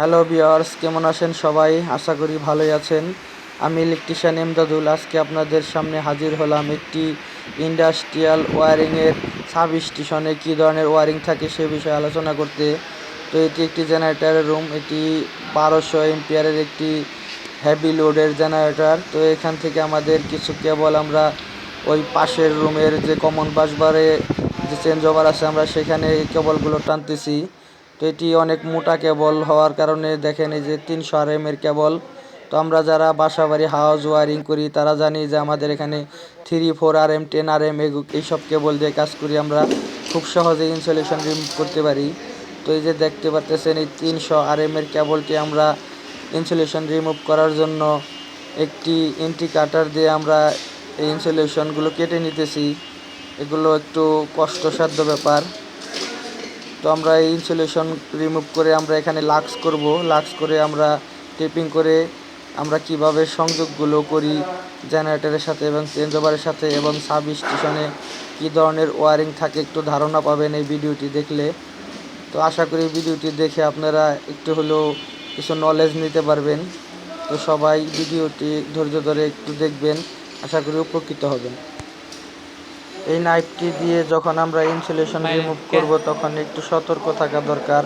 Hello বিয়ার্স কেমন আছেন সবাই? আশা করি ভালোই আছেন। আমি ইলেকট্রিশিয়ান এমদাদুল। আজকে আপনাদের সামনে হাজির হলাম একটি ইন্ডাস্ট্রিয়াল ওয়ারিংয়ের সাব স্টেশনে কী ধরনের ওয়ারিং থাকে সে বিষয়ে আলোচনা করতে। তো এটি একটি জেনারেটরের রুম এটি বারোশো এমপিয়ারের একটি হেভি লোডের জেনারেটর তো এখান থেকে আমাদের কিছু কেবল আমরা ওই পাশের রুমের যে কমন বাসবারে যে চেঞ্জ ওভার আছে, আমরা সেখানে এই কেবলগুলো টানতেছি। তো এটি অনেক মোটা কেবল হওয়ার কারণে দেখেন এই যে তিনশো আর এর কেবল। তো আমরা যারা বাসা বাড়ি হাউস ওয়ারিং করি, তারা জানি যে আমাদের এখানে three four R M ten R M এইসব কেবল দিয়ে কাজ করি আমরা। খুব সহজে ইনসুলেশন রিমুভ করতে পারি। তো এই যে দেখতে পাচ্ছেন এই তিনশো আর এম এর কেবলটি আমরা ইনসুলেশন রিমুভ করার জন্য একটি এন্টি কাটার দিয়ে আমরা এই ইনসুলেশনগুলো কেটে নিতেছি। এগুলো একটু কষ্টসাধ্য ব্যাপার। তো আমরা এই ইনসুলেশন রিমুভ করে আমরা এখানে লাক্স করব। লাক্স করে আমরা টেপিং করে আমরা কীভাবে সংযোগগুলো করি জেনারেটরের সাথে এবং চেঞ্জ ওভারের সাথে এবং সাব স্টেশনে কী ধরনের ওয়ারিং থাকে একটু ধারণা পাবেন এই ভিডিওটি দেখলে। তো আশা করি ভিডিওটি দেখে আপনারা একটু হলেও কিছু নলেজ নিতে পারবেন। তো সবাই ভিডিওটি ধৈর্য ধরে একটু দেখবেন। আশা করি উপকৃত হবেন। এই নাইফটি দিয়ে যখন আমরা ইনসুলেশন রিমুভ করব তখন একটু সতর্ক থাকা দরকার।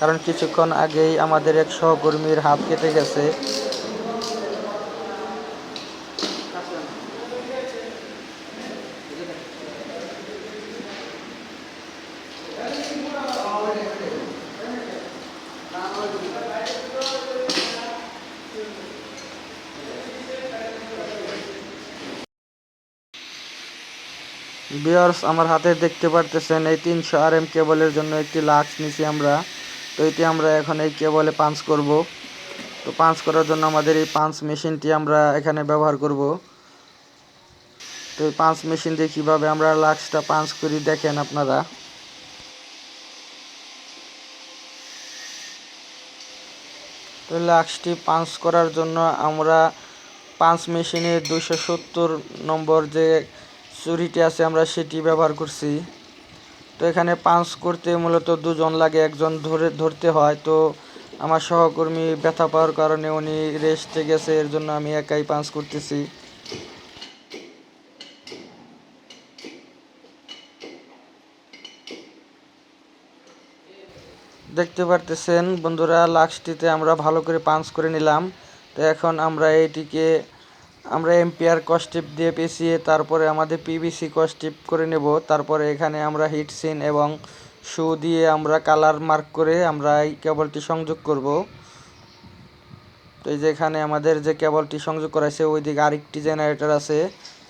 কারণ কিছুক্ষণ আগেই আমাদের এক সহকর্মীর হাত কেটে গেছে। বিয়ার্স আমার হাতে দেখতে পারতেছেন, এই তিনশো আর এম কেবলের জন্য একটি লাক্স নিছি আমরা। তো এটি আমরা এখন এই কেবলে পাঞ্চ করব। তো পাঞ্চ করার জন্য আমাদের এই পাঞ্চ মেশিনটি আমরা এখানে ব্যবহার করব। তো এই পাঞ্চ মেশিন দিয়ে কীভাবে আমরা লাক্সটা পাঞ্চ করি দেখেন আপনারা। তো লাক্সটি পাঞ্চ করার জন্য আমরা পাঞ্চ মেশিনে দুশো সত্তর নম্বর যে চুরিটি আছে, আমরা সেটি ব্যবহার করছি। তো এখানে পাঞ্চ করতে মূলত দুজন লাগে, একজন ধরে, ধরতে হয়। তো আমার সহকর্মী ব্যথা পাওয়ার কারণে উনি রেস্টে গেছে, এর জন্য আমি একাই পাঞ্চ করতেছি। দেখতে পারতেছেন বন্ধুরা লাক্সটিতে আমরা ভালো করে পাঞ্চ করে নিলাম। তো এখন আমরা এইটিকে আমরা এম্পিয়ার কস্টিপ দিয়ে পেঁচিয়ে তারপরে আমাদের পিভিসি কস্টিপ করে নেব। তারপরে এখানে আমরা হিট সিন এবং শু দিয়ে আমরা কালার মার্ক করে আমরা এই কেবলটি সংযোগ করব। তো এই যে এখানে আমাদের যে কেবলটি সংযোগ করা আছে ওই দিকে আরেকটি জেনারেটর আছে।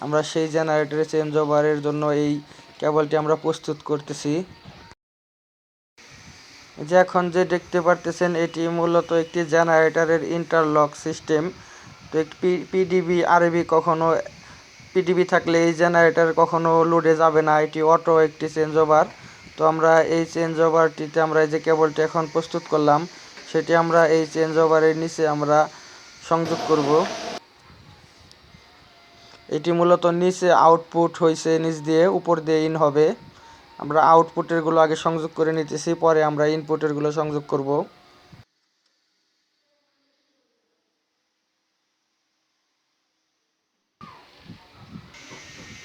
আমরা সেই জেনারেটরে চেঞ্জ ওভারের জন্য এই কেবলটি আমরা প্রস্তুত করতেছি। যে এখন যে দেখতে পারতেছেন, এটি মূলত একটি জেনারেটরের ইন্টারলক সিস্টেম পিডিবি, আরবি কখনো, পিডিবি থাকলে এই জেনারেটর কখনো লোডে যাবে না, এটি অটো একটি চেঞ্জ ওভার তো আমরা এই চেঞ্জ ওভারটিতে আমরা যে কেবলটি এখন প্রস্তুত করলাম, সেটি আমরা এই চেঞ্জ ওভারের নিচে আমরা সংযোগ করব। এটি মূলত নিচে আউটপুট হয়েছে নিচ দিয়ে উপর দিয়ে ইন হবে। আমরা আউটপুটেরগুলো আগে সংযোগ করে নিতেছি, পরে আমরা ইনপুটেরগুলো সংযোগ করব।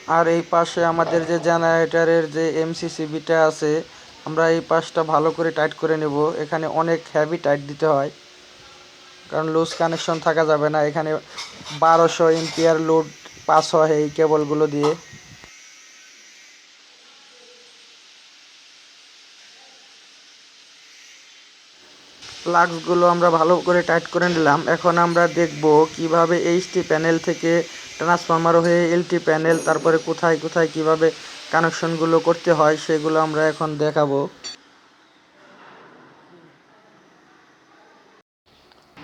আর এই পাশে আমাদের যে জেনারেটরের যে এমসিসিবিটা আছে, আমরা এই পাশটা ভালো করে টাইট করে নেব। এখানে অনেক হ্যাভি টাইট দিতে হয়, কারণ লুজ কানেকশন থাকা যাবে না। এখানে বারোশো এমপিয়ার লোড পাস হয় এই কেবলগুলো দিয়ে। প্লাগসগুলো আমরা ভালো করে টাইট করে নিলাম। এখন আমরা দেখব কীভাবে এইচটি প্যানেল থেকে ট্রান্সফরমার হয়ে এলটি প্যানেল তারপরে কোথায় কোথায় কীভাবে কানেকশনগুলো করতে হয়, সেগুলো আমরা এখন দেখাবো।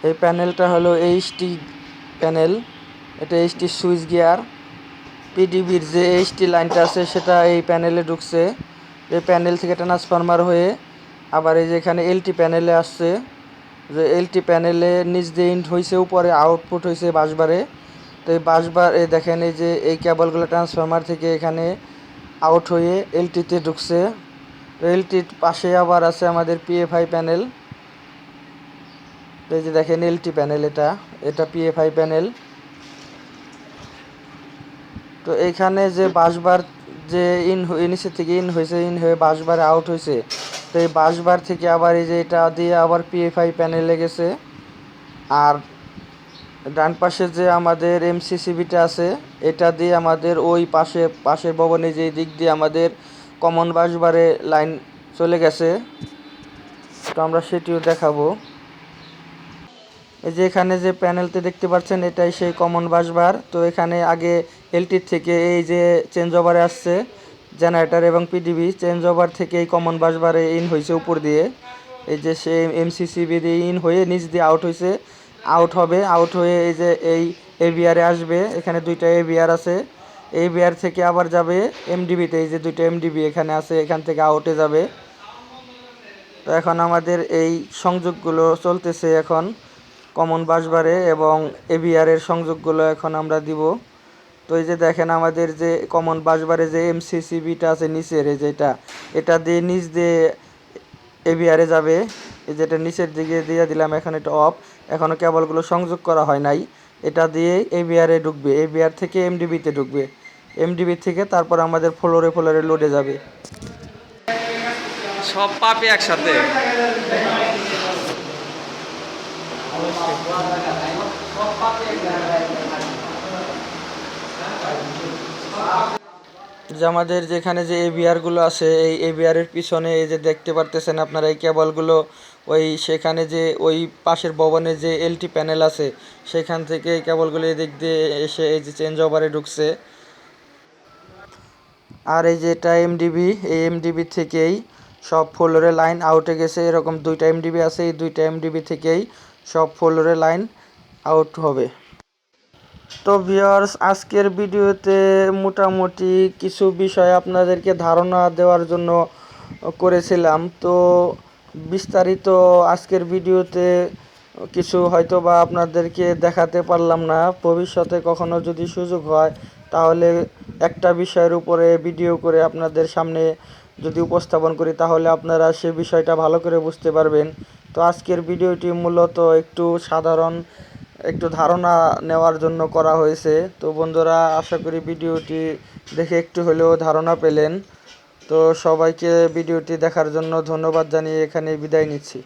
এই প্যানেলটা হলো এইচটি প্যানেল এটা এইচটি সুইচ গিয়ার পিডিবির যে এইচটি লাইনটা আছে, সেটা এই প্যানেলে ঢুকছে। এই প্যানেল থেকে ট্রান্সফরমার হয়ে আবার এই যে এখানে এলটি প্যানেলে আসছে। যে এলটি প্যানেলে নিচ দিয়ে ইন্ট হয়েছে উপরে আউটপুট হয়েছে বাসবারে। তো এই বাসবার, এই দেখেন এই যে এই কেবলগুলো ট্রান্সফরমার থেকে এখানে আউট হয়ে এলটিতে ঢুকছে। তো এলটির পাশে আবার আছে আমাদের পিএফআই প্যানেল এই যে দেখেন এলটি প্যানেল এটা এটা পিএফআই প্যানেল তো এইখানে যে বাসবার যে ইন নিচে থেকে ইন হয়েছে ইন হয়ে বাসবারে আউট হয়েছে। তো এই বাসবার থেকে আবার এই যে এটা দিয়ে আবার পিএফআই প্যানেলে গেছে। আর ডান পাশে যে আমাদের এমসিসিবিটা আছে, এটা দিয়ে আমাদের ওই পাশে, পাশের ভবনে যে দিক দিয়ে আমাদের কমন বাসবারে লাইন চলে গেছে। তো আমরা সেটিও দেখাবো। এই যে এখানে যে প্যানেলটি দেখতে পাচ্ছেন, এটাই সেই কমন বাসবার তো এখানে আগে এলটির থেকে এই যে চেঞ্জ ওভারে আসছে জেনারেটর এবং পিডিবি চেঞ্জ ওভার থেকে এই কমন বাসবারে ইন হয়েছে উপর দিয়ে। এই যে সে এমসিসিবি দিয়ে ইন হয়ে নিচ দিয়ে আউট হয়েছে। আউট হবে আউট হয়ে এই যে এই এবিআরে আসবে, এখানে দুইটা এবিআর আছে। এই বিআর থেকে আবার যাবে এমডিবিতে এই যে দুইটা এমডিবি এখানে আছে, এখান থেকে আউটে যাবে। তো এখন আমাদের এই সংযোগগুলো চলতেছে এখন কমন বাসবারে এবং এবিআর এর সংযোগগুলো এখন আমরা দিব। তো এই যে দেখেন আমাদের যে কমন বাসবারে যে এমসিসিবিটা আছে নিচের, এই যেটা এটা দিয়ে নিচ দিয়ে এবিআরে যাবে। এই যেটা নিচের দিকে দিয়ে দিলাম এখন এটা অফ এখনও কেবলগুলো সংযোগ করা হয় নাই। এটা দিয়ে এবিআরে ঢুকবে। এবিআর থেকে এমডিবিতে ঢুকবে। এমডিবি থেকে তারপর আমাদের ফ্লোরে ফ্লোরে লোডে যাবে। সব পাপি একসাথে। যে আমাদের যেখানে যে এবিআরগুলো আছে, এই এবিআর এর পিছনে এই যে দেখতে পারতেছেন আপনারা, এই কেবলগুলো, ওই সেখানে যে, ওই পাশের ভবনে যে এলটি প্যানেল আছে, সেখান থেকে এই কেবলগুলো এদিক দিয়ে এসে এই যে চেঞ্জ ওভারে ঢুকছে। আর এই যে এটা এমডিবি এই এমডিবি থেকেই সব ফ্লোরে লাইন আউটে গেছে, এরকম দুইটা এমডিবি আছে, এই দুইটা এমডিবি থেকেই সব ফ্লোরে লাইন আউট হবে। তো ভিউয়ার্স আজকের ভিডিওতে মোটামুটি কিছু বিষয় আপনাদেরকে ধারণা দেওয়ার জন্য করেছিলাম। তো বিস্তারিত আজকের ভিডিওতে কিছু হয়তো বা আপনাদেরকে দেখাতে পারলাম না। ভবিষ্যতে কখনো যদি সুযোগ হয়, তাহলে একটা বিষয়ের উপরে ভিডিও করে আপনাদের সামনে যদি উপস্থাপন করি, তাহলে আপনারা সে বিষয়টা ভালো করে বুঝতে পারবেন। তো আজকের ভিডিওটি মূলত একটু সাধারণ একটু ধারণা নেওয়ার জন্য করা হয়েছে। তো বন্ধুরা, আশা করি ভিডিওটি দেখে একটু হলেও ধারণা পেলেন। তো সবাইকে ভিডিওটি দেখার জন্য ধন্যবাদ জানিয়ে এখানে বিদায় নিচ্ছি।